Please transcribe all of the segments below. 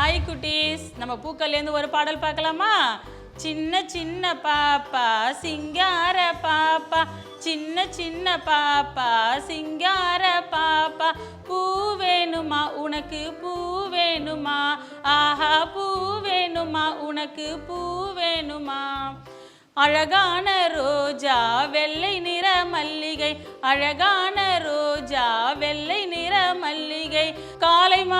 Hi குட்டீஸ் நம்ம பூக்கள்லேருந்து ஒரு பாடல் பார்க்கலாமா? சின்ன சின்ன பாப்பா சிங்கார பாப்பா. சின்ன சின்ன பாப்பா சிங்கார பாப்பா. பூ வேணுமா? உனக்கு பூ வேணுமா? ஆஹா பூ வேணுமா? உனக்கு பூ வேணுமா? அழகான ரோஜா வெள்ளை நிற மல்லிகை. அழகான ரோஜா வெள்ளை நிற மல்லிகை. காலை மா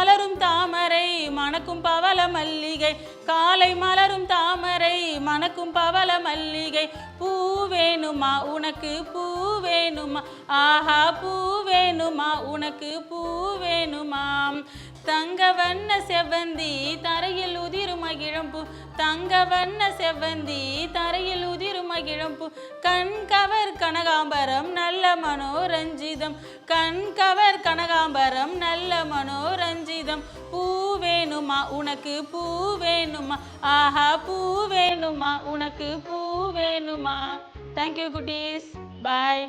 மணக்கும் பவள மல்லிகை காலை மலரும் தாமரை மணக்கும் பவள மல்லிகை. பூ வேணுமா? உனக்கு பூ வேணுமா? ஆஹா பூ வேணுமா? உனக்கு பூ வேணுமா? தங்க வண்ண செவ்வந்தி தரையில் உதிரும் மகிழம்பு. தங்க வண்ண செவ்வந்தி தரையில் உதிரும் மகிழம்பு. கண் கவர் கனகாம்பரம் நல்ல மனோரஞ்சிதம். கண் கவர் கனகாம்பரம் நல்ல மனோரஞ்சிதம். வேணுமா உனக்கு பூ வேணுமா ஆஹா பூ வேணுமா உனக்கு பூ வேணுமா தேங்க்யூ குட்டீஸ். பாய்